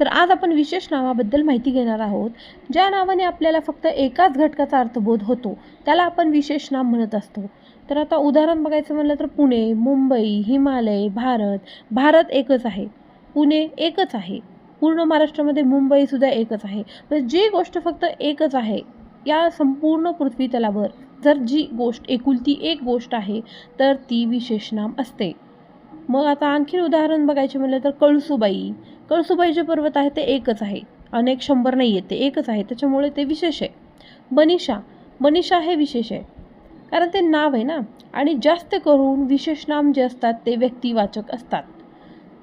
तर आज आपण विशेष नावाबद्दल माहिती घेणार आहोत ज्या नावाने आपल्याला फक्त एकाच घटकाचा अर्थबोध होतो त्याला आपण विशेष नाम म्हणत असतो. तर आता उदाहरण बघायचं म्हणलं तर पुणे मुंबई हिमालय भारत भारत एकच आहे. पुणे एकच आहे. पूर्ण महाराष्ट्रामध्ये मुंबईसुद्धा एकच आहे. म्हणजे जी गोष्ट फक्त एकच आहे या संपूर्ण पृथ्वीतलावर जर जी गोष्ट एकुलती एक गोष्ट आहे तर ती विशेष नाम असते. मग आता आणखीन उदाहरण बघायचे म्हणलं तर कळसुबाई. कळसुबाई जे पर्वत आहे ते एकच आहे. अनेक शंभर नाही आहेत ते एकच आहे. त्याच्यामुळे ते विशेष आहे. मनीषा. मनीषा हे विशेष आहे. कारण ते नाव आहे ना? आणि जास्त करून विशेष नाम जे असतात ते व्यक्तिवाचक असतात.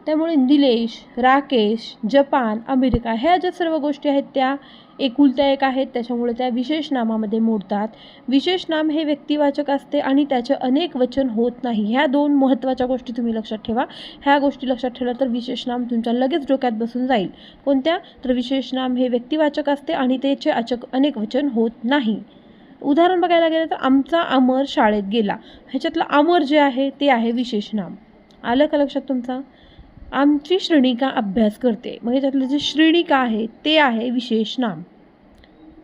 त्यामुळे निलेश राकेश जपान अमेरिका ह्या ज्या सर्व गोष्टी आहेत त्या एकुलत्या एक आहेत. त्याच्यामुळे त्या विशेष नामामध्ये मोडतात. विशेष नाम हे व्यक्तिवाचक असते आणि त्याचे अनेक वचन होत नाही. ह्या दोन महत्त्वाच्या गोष्टी तुम्ही लक्षात ठेवा. ह्या गोष्टी लक्षात ठेवल्या तर विशेष नाम तुमच्या लगेच डोक्यात बसून जाईल. कोणत्या? तर विशेष नाम हे व्यक्तिवाचक असते आणि त्याचे अचक अनेक वचन होत नाही. उदाहरण बघायला गेलं तर आमचा अमर शाळेत गेला. ह्याच्यातलं अमर जे आहे ते आहे विशेष नाम. आलं का लक्षात तुमचा? आमची श्रेणिका अभ्यास करते. मग त्यातलं जे श्रेणिका आहे ते आहे विशेष नाम.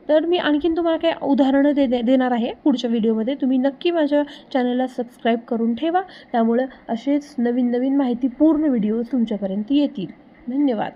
तर मी आणखीन तुम्हाला काही उदाहरणं दे दे देणार आहे पुढच्या व्हिडिओमध्ये. तुम्ही नक्की माझ्या चॅनलला सबस्क्राईब करून ठेवा. त्यामुळं असेच नवीन नवीन माहितीपूर्ण व्हिडिओज तुमच्यापर्यंत येतील. धन्यवाद.